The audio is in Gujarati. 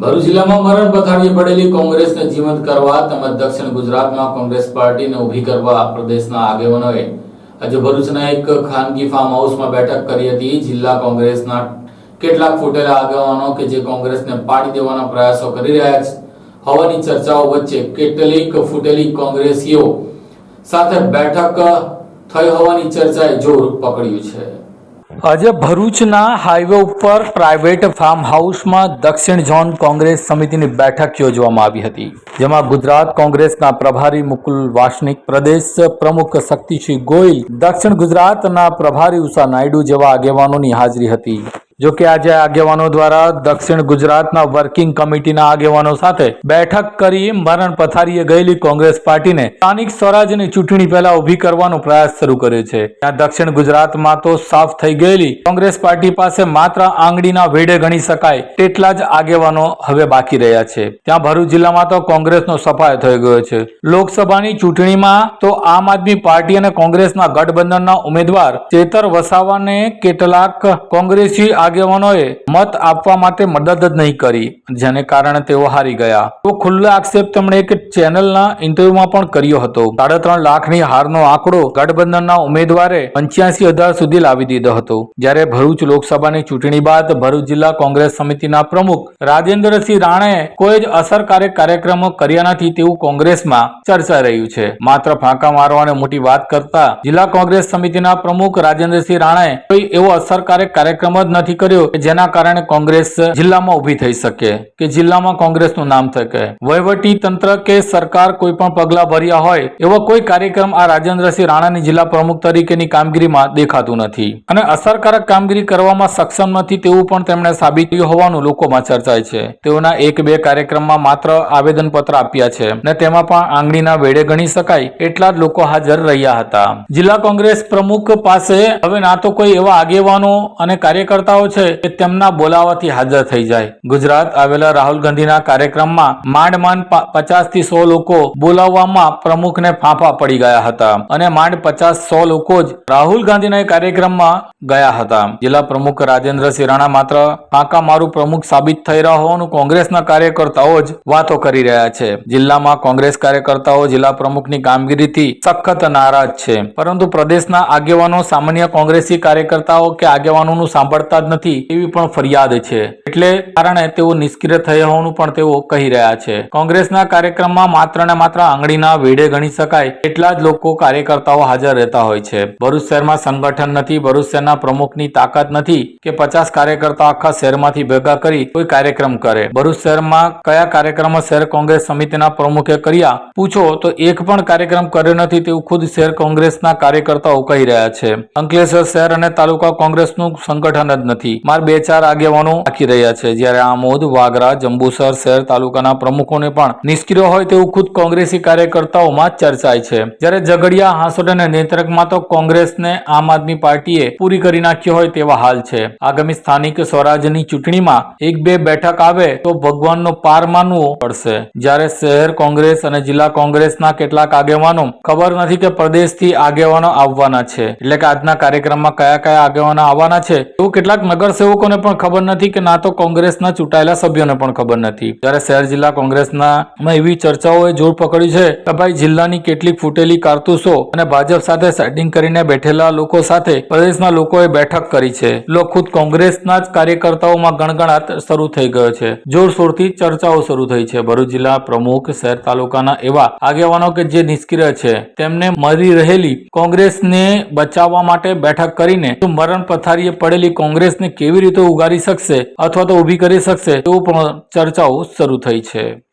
ભરૂચ જિલ્લામાં મરણ પથારીએ પડેલી કોંગ્રેસને જીવંત કરવા તેમજ દક્ષિણ ગુજરાતમાં કોંગ્રેસ પાર્ટીને ઊભી કરવા પ્રદેશના આગેવાનોએ આજે ભરૂચના એક ખાનગી ફાર્મ હાઉસમાં બેઠક કરી હતી. જિલ્લા કોંગ્રેસના કેટલાક ફૂટેલા આગેવાનો કે જે કોંગ્રેસને પાડી દેવાના પ્રયાસો કરી રહ્યા છે. હોવાની ચર્ચાઓ વચ્ચે કેટલીક ફૂટેલી કોંગ્રેસીઓ સાથે બેઠક થઈ હોવાની ચર્ચાએ જોર પકડ્યું છે. આજે ભરૂચના હાઈવે ઉપર પ્રાઇવેટ ફાર્મ હાઉસમાં દક્ષિણ ઝોન કોંગ્રેસ સમિતિની બેઠક યોજવામાં આવી હતી, જેમાં ગુજરાત કોંગ્રેસના પ્રભારી મુકુલ વાસનિક, પ્રદેશ પ્રમુખ શક્તિસિંહ ગોયલ, દક્ષિણ ગુજરાતના પ્રભારી ઉષા નાયડુ જેવા આગેવાનોની હાજરી હતી. જો કે આજે આગેવાનો દ્વારા દક્ષિણ ગુજરાતના વર્કિંગ કમિટીના આગેવાનો સાથે બેઠક કરી મરણ પથારીએ ગયેલી કોંગ્રેસ પાર્ટીને સ્થાનિક સ્વરાજની ચૂંટણી પહેલા ઊભી કરવાનો પ્રયાસ શરૂ કર્યો છે. ત્યાં દક્ષિણ ગુજરાતમાં તો સાફ થઈ ગયેલી કોંગ્રેસ પાર્ટી પાસે માત્ર આંગળીના વેડે ગણી શકાય તેટલા જ આગેવાનો હવે બાકી રહ્યા છે. ત્યાં ભરૂચ જિલ્લામાં તો કોંગ્રેસનો સફાયો થઈ ગયો છે. લોકસભાની ચૂંટણીમાં તો આમ આદમી પાર્ટી અને કોંગ્રેસના ગઠબંધનના ઉમેદવાર ચેતર વસાવાને કેટલાક કોંગ્રેસી આગેવાનોએ મત આપવા માટે મદદ જ નહીં કરી, જેને કારણે તેઓ હારી ગયા. તો ખુલ્લો આક્ષેપ તેમણે એક ચેનલના ઇન્ટરવ્યુમાં પણ કર્યો હતો. સાડા ત્રણ લાખની હારનો આંકડો ગઠબંધનના ઉમેદવારે પંચ્યાસી હજાર સુધી લાવી દીધો હતો. જ્યારે ભરૂચ લોકસભાની ચૂંટણી બાદ ભરૂચ જિલ્લા કોંગ્રેસ સમિતિના પ્રમુખ રાજેન્દ્રસિંહ રાણે કોઈ જ અસરકારક કાર્યક્રમો કર્યા નથી તેવું કોંગ્રેસમાં ચર્ચા રહ્યું છે. માત્ર ફાંકા મારવાની મોટી વાત કરતા જિલ્લા કોંગ્રેસ સમિતિના પ્રમુખ રાજેન્દ્રસિંહ રાણાએ કોઈ એવો અસરકારક કાર્યક્રમ જ નથી કર્યો કે જેના કારણે કોંગ્રેસ જિલ્લામાં ઊભી થઈ શકે, કે જિલ્લામાં કોંગ્રેસનું નામ શકે વહીવટી તંત્ર કે સરકાર કોઈ પણ પગલા ભર્યા હોય, એવો કોઈ કાર્યક્રમ આ રાજેન્દ્રસિંહ રાણાની જિલ્લા પ્રમુખ તરીકેની કામગીરીમાં દેખાતું નથી. અને અસરકારક કામગીરી કરવામાં સક્ષમ નથી તેવું પણ તેમણે સાબિત કર્યું હોવાનું લોકોમાં ચર્ચાય છે. તેઓના એક બે કાર્યક્રમમાં માત્ર આવેદન પત્ર આપ્યા છે ને તેમાં પણ આંગળીના વેડે ગણી શકાય એટલા જ લોકો હાજર રહ્યા હતા. જિલ્લા કોંગ્રેસ પ્રમુખ પાસે હવે ના તો કોઈ એવા આગેવાનો અને કાર્યકર્તાઓ છે કે તેમના બોલાવાથી હાજર થઈ જાય. ગુજરાત આવેલા રાહુલ ગાંધીના કાર્યક્રમમાં માંડ માંડ પચાસથી સો લોકો બોલાવવામાં પ્રમુખને ફાંફા પડી ગયા હતા અને માંડ પચાસ સો લોકો જ રાહુલ ગાંધીના કાર્યક્રમમાં ગયા હતા. જિલ્લા પ્રમુખ રાજેન્દ્રસિંહ રાણા માત્ર ફાંકા મારું પ્રમુખ સાબિત થઈ રહ્યા હોવાનું કોંગ્રેસના કાર્યકર્તાઓ જ વાતો કરી રહ્યા છે. જિલ્લામાં કોંગ્રેસ કાર્યકર્તાઓ જિલ્લા પ્રમુખની કામગીરીથી સખત નારાજ છે. પરંતુ પ્રદેશના આગેવાનો સામાન્ય કોંગ્રેસી કાર્યકર્તાઓ કે આગેવાનોનું સાંભળતા જ નથી એવી પણ ફરિયાદ છે. એટલે કારણે તેઓ નિષ્ક્રિય થયા હોવાનું પણ તેઓ કહી રહ્યા છે. કોંગ્રેસના કાર્યક્રમમાં માત્ર ને માત્ર આંગળીના વેડે ગણી શકાય એટલા જ લોકો કાર્યકર્તાઓ હાજર રહેતા હોય છે. ભરૂચ શહેરમાં સંગઠન નથી, ભરૂચ શહેરના પ્રમુખની તાકાત નથી કે પચાસ કાર્યકર્તાઓ આખા શહેરમાંથી ભેગા કરી કોઈ કાર્યક્રમ કરે. ભરૂચ શહેરમાં કયા કાર્યક્રમો શહેર કોંગ્રેસ સમિતિના પ્રમુખે કર્યા? પૂછો તો એક પણ કાર્યક્રમ કર્યો નથી તેવું ખુદ શહેર કોંગ્રેસના કાર્યકર્તાઓ કહી રહ્યા છે. અંકલેશ્વર શહેર અને તાલુકા કોંગ્રેસનું સંગઠન જ નથી. માર બે ચાર આગેવાનો રાખી રહ્યા છે. જ્યારે આમોદ વાગરા, જંબુસર શહેર તાલુકાના પ્રમુખોને પણ નિષ્ક્રિય હોય તેવું ખુદ કોંગ્રેસી કાર્યકર્તાઓમાં ચર્ચાય છે. જ્યારે ઝઘડિયા હાંસોડ અને નેત્રકમાં તો કોંગ્રેસને આમ આદમી પાર્ટીએ પૂરી કરી નાખી હોય તેવા હાલ છે. આગામી સ્થાનિક સ્વરાજની ચૂંટણીમાં એક બે બેઠક આવે તો ભગવાનનો પાર માનવો પડશે. જ્યારે શહેર કોંગ્રેસ અને જિલ્લા કોંગ્રેસના કેટલાક આગેવાનો, ખબર નથી કે પ્રદેશથી આગેવાનો આવવાના છે. એટલે કે આજના કાર્યક્રમમાં કયા કયા આગેવાનો આવવાના છે, એવું કેટલાક નગરસેવકોને પણ ખબર નથી કે ના તો કોંગ્રેસના ચૂંટાયેલા સભ્યોને પણ ખબર નથી. ત્યારે શહેર જિલ્લા કોંગ્રેસના એવી ચર્ચાઓએ જોર પકડ્યું છે કે ભાઈ જિલ્લાની કેટલીક ફૂટેલી કારતૂસો અને ભાજપ સાથે સેટિંગ કરીને બેઠેલા લોકો સાથે પ્રદેશના લોકોએ બેઠક કરી છે. લોકો ખુદ કોંગ્રેસના જ કાર્યકર્તાઓમાં ગણગણાટ શરૂ થઈ ગયો છે. જોરશોરથી ચર્ચાઓ શરૂ થઈ છે. ભરૂચ જિલ્લા પ્રમુખ શહેર તાલુકાના એવા આગેવાનો કે જે નિષ્ક્રિય છે, તેમને મરી રહેલી કોંગ્રેસને બચાવવા માટે બેઠક કરીને મરણ પથારીએ પડેલી કોંગ્રેસને કેવી રીતે ઉગારી શકશે અથવા તો ઊભી કરી શકશે તેવું પણ ચર્ચાઓ શરૂ થઈ છે.